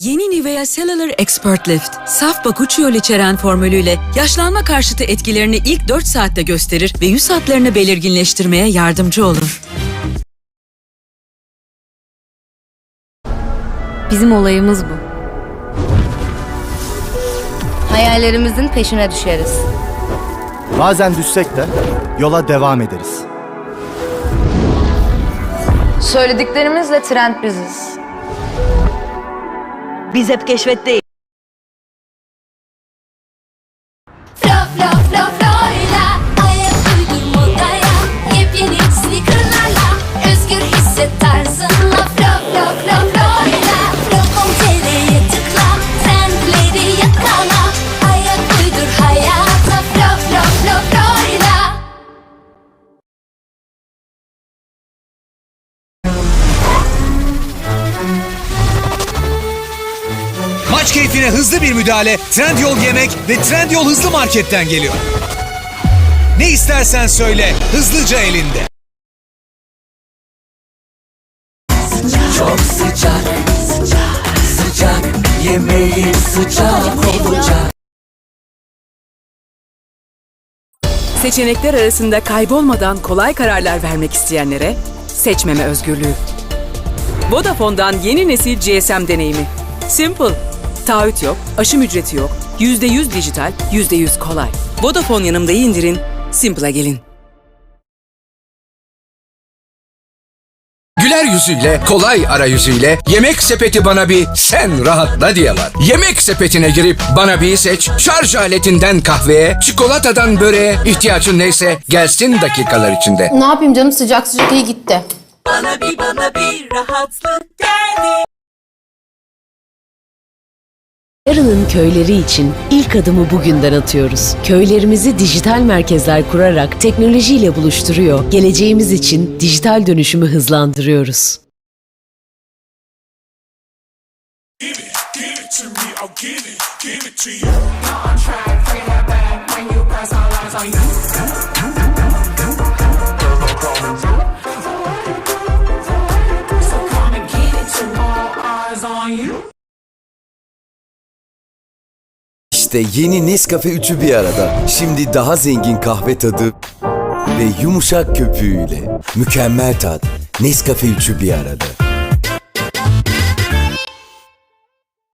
Yeni Nivea Cellular Expert Lift, saf bakuçiyol içeren formülüyle yaşlanma karşıtı etkilerini ilk 4 saatte gösterir ve yüz hatlarını belirginleştirmeye yardımcı olur. Bizim olayımız bu. Hayallerimizin peşine düşeriz. Bazen düşsek de yola devam ederiz. Söylediklerimizle trend biziz. Biz hep keşfette. Love, love. Maç keyfine hızlı bir müdahale Trendyol Yemek ve Trendyol Hızlı Market'ten geliyor. Ne istersen söyle, hızlıca elinde. Çok sıcak, sıcak, sıcak Yemeğin sıcak olacak Seçenekler arasında kaybolmadan kolay kararlar vermek isteyenlere seçmeme özgürlüğü. Vodafone'dan yeni nesil GSM deneyimi. Simple. Taahhüt yok, aşım ücreti yok. %100 dijital, %100 kolay. Vodafone yanımda indirin, Simple'a gelin. Güler yüzüyle, kolay arayüzüyle Yemek Sepeti bana bir sen rahatla diye var. Yemek Sepeti'ne girip bana bir seç, şarj aletinden kahveye, çikolatadan böreğe ihtiyacın neyse gelsin dakikalar içinde. Ne yapayım canım sıcak sıcak iyi gitti. Bana bir bana bir rahatlık geldi. Yarının köyleri için ilk adımı bugünden atıyoruz. Köylerimizi dijital merkezler kurarak teknolojiyle buluşturuyor. Geleceğimiz için dijital dönüşümü hızlandırıyoruz. İşte yeni Nescafe üçü bir arada. Şimdi daha zengin kahve tadı ve yumuşak köpüğüyle. Mükemmel tat. Nescafe üçü bir arada.